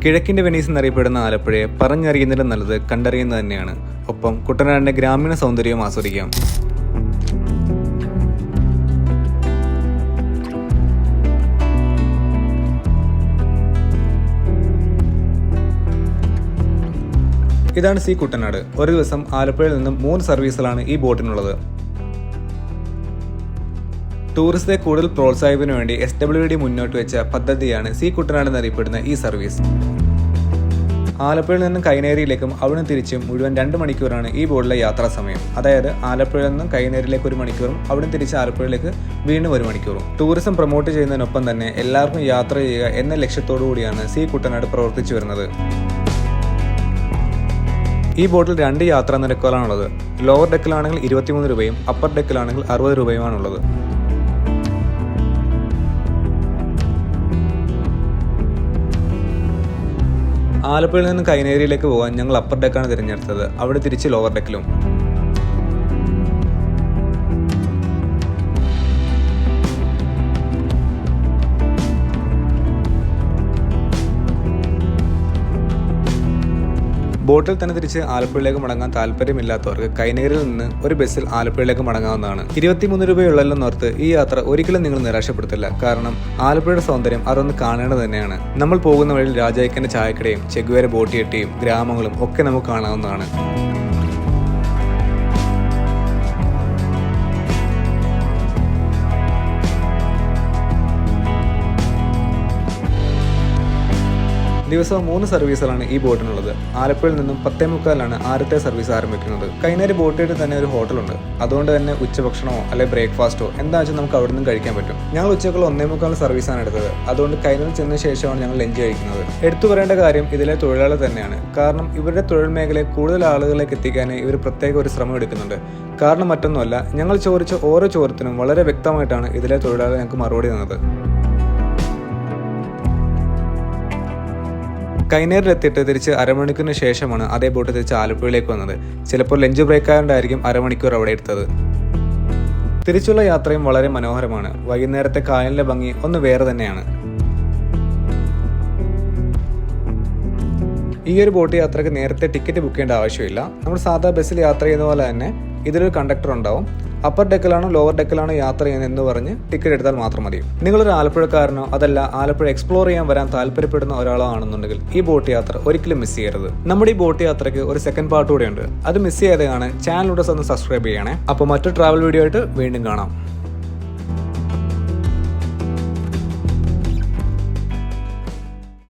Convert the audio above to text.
കിഴക്കിന്റെ Venice എന്നറിയപ്പെടുന്ന ആലപ്പുഴയെ പറഞ്ഞറിയുന്നതിലും നല്ലത് കണ്ടറിയുന്നത് തന്നെയാണ്. ഒപ്പം കുട്ടനാടിന്റെ ഗ്രാമീണ സൗന്ദര്യവും ആസ്വദിക്കാം. ഇതാണ് സി കുട്ടനാട്. ഒരു ദിവസം ആലപ്പുഴയിൽ നിന്നും മൂന്ന് സർവീസുകളാണ് ഈ ബോട്ടിനുള്ളത്. ടൂറിസത്തെ കൂടുതൽ പ്രോത്സാഹിപ്പിന് വേണ്ടി എസ് ഡബ്ല്യു ഡി മുന്നോട്ട് വെച്ച പദ്ധതിയാണ് സി കുട്ടനാട് എന്നറിയപ്പെടുന്ന ഈ സർവീസ്. ആലപ്പുഴയിൽ നിന്നും കൈനേരിയിലേക്കും അവിടുന്ന് തിരിച്ചും മുഴുവൻ രണ്ട് മണിക്കൂറാണ് ഈ ബോട്ടിലെ യാത്രാ സമയം. അതായത് ആലപ്പുഴയിൽ നിന്നും കൈനേരിയിലേക്ക് ഒരു മണിക്കൂറും അവിടുന്ന് തിരിച്ച് ആലപ്പുഴയിലേക്ക് വീണ്ടും ഒരു മണിക്കൂറും. ടൂറിസം പ്രൊമോട്ട് ചെയ്യുന്നതിനൊപ്പം തന്നെ എല്ലാവർക്കും യാത്ര ചെയ്യുക എന്ന ലക്ഷ്യത്തോടു കൂടിയാണ് സി കുട്ടനാട് പ്രവർത്തിച്ചു വരുന്നത്. ഈ ബോട്ടിൽ രണ്ട് യാത്രാ നിരക്കുകളാണുള്ളത്. ലോവർ ഡെക്കിലാണെങ്കിൽ ഇരുപത്തിമൂന്ന് രൂപയും അപ്പർ ഡെക്കിലാണെങ്കിൽ അറുപത് രൂപയുമാണുള്ളത്. ആലപ്പുഴയിൽ നിന്ന് കൈനേരിയിലേക്ക് പോകാൻ ഞങ്ങൾ അപ്പർ ഡെക്കാണ് തിരഞ്ഞെടുത്തത്. അവിടെ തിരിച്ച് ലോവർ ഡെക്കിലും ബോട്ടിൽ തന്നെ തിരിച്ച് ആലപ്പുഴയിലേക്ക് മടങ്ങാൻ താല്പര്യമില്ലാത്തവർക്ക് കൈനഗറിൽ നിന്ന് ഒരു ബസ്സിൽ ആലപ്പുഴയിലേക്ക് മടങ്ങാവുന്നതാണ്. ഇരുപത്തിമൂന്ന് രൂപയുള്ളല്ലെന്നോർത്ത് ഈ യാത്ര ഒരിക്കലും നിങ്ങൾ നിരാശപ്പെടുത്തില്ല. കാരണം ആലപ്പുഴയുടെ സൗന്ദര്യം അതൊന്ന് കാണേണ്ടത് തന്നെയാണ്. നമ്മൾ പോകുന്ന വഴിയിൽ രാജായ്ക്കന്റെ ചായക്കടയും ചെഗുവേര ബോട്ടിയെട്ടിയും ഗ്രാമങ്ങളും ഒക്കെ നമുക്ക് കാണാവുന്നതാണ്. ദിവസവും മൂന്ന് സർവീസുകളാണ് ഈ ബോട്ടിനുള്ളത്. ആലപ്പുഴയിൽ നിന്നും പത്തേ മുക്കാലാണ് ആദ്യത്തെ സർവീസ് ആരംഭിക്കുന്നത്. കൈനേരി ബോട്ടിയുടെ തന്നെ ഒരു ഹോട്ടലുണ്ട്. അതുകൊണ്ട് തന്നെ ഉച്ചഭക്ഷണമോ അല്ലെങ്കിൽ ബ്രേക്ക്ഫാസ്റ്റോ എന്താ വെച്ചാൽ നമുക്ക് അവിടെ നിന്നും കഴിക്കാൻ പറ്റും. ഞങ്ങൾ ഉച്ചക്കുള്ള ഒന്നേ മുക്കാൽ സർവീസാണ് എടുത്തത്. അതുകൊണ്ട് കൈനേരി ചെന്ന ശേഷമാണ് ഞങ്ങൾ ലഞ്ച് കഴിക്കുന്നത്. എടുത്തു പറയേണ്ട കാര്യം ഇതിലെ തൊഴിലാളി തന്നെയാണ്. കാരണം ഇവരുടെ തൊഴിൽ മേഖലയെ കൂടുതൽ ആളുകളിലേക്ക് എത്തിക്കാൻ ഇവർ പ്രത്യേക ഒരു ശ്രമം എടുക്കുന്നുണ്ട്. കാരണം മറ്റൊന്നുമല്ല ഞങ്ങൾ ചോദിച്ച ഓരോ ചോദ്യത്തിനും വളരെ വ്യക്തമായിട്ടാണ് ഇതിലെ തൊഴിലാളി ഞങ്ങൾക്ക് മറുപടി തന്നത്. കൈനേറിലെത്തിയിട്ട് തിരിച്ച് അരമണിക്കൂറിന് ശേഷമാണ് അതേ ബോട്ട് തിരിച്ച് ആലപ്പുഴയിലേക്ക് വന്നത്. ചിലപ്പോൾ ലഞ്ച് ബ്രേക്ക് ആയതുകൊണ്ടായിരിക്കും അരമണിക്കൂർ അവിടെ എടുത്തത്. തിരിച്ചുള്ള യാത്രയും വളരെ മനോഹരമാണ്. വൈകുന്നേരത്തെ കായലിന്റെ ഭംഗി ഒന്ന് വേറെ തന്നെയാണ്. ഈ ഒരു ബോട്ട് യാത്രയ്ക്ക് നേരത്തെ ടിക്കറ്റ് ബുക്ക് ചെയ്യേണ്ട ആവശ്യമില്ല. നമ്മൾ സാധാ ബസ്സിൽ യാത്ര ചെയ്യുന്ന പോലെ തന്നെ ഇതിലൊരു കണ്ടക്ടർ ഉണ്ടാവും. അപ്പർ ഡെക്കിലാണോ ലോവർ ഡെക്കിലാണോ യാത്ര ചെയ്യുന്നത് എന്ന് പറഞ്ഞ് ടിക്കറ്റ് എടുത്താൽ മാത്രം മതി. നിങ്ങളൊരു ആലപ്പുഴക്കാരനോ അതല്ല ആലപ്പുഴ എക്സ്പ്ലോർ ചെയ്യാൻ വരാൻ താല്പര്യപ്പെടുന്ന ഒരാളോ ആണെന്നുണ്ടെങ്കിൽ ഈ ബോട്ട് യാത്ര ഒരിക്കലും മിസ് ചെയ്യരുത്. നമ്മുടെ ഈ ബോട്ട് യാത്രയ്ക്ക് ഒരു സെക്കൻഡ് പാർട്ട് കൂടെ ഉണ്ട്. അത് മിസ് ചെയ്യാതെയാണ് ചാനലിലൂടെ ഒന്ന് സബ്സ്ക്രൈബ് ചെയ്യണേ. അപ്പോൾ മറ്റു ട്രാവൽ വീഡിയോ ആയിട്ട് വീണ്ടും കാണാം.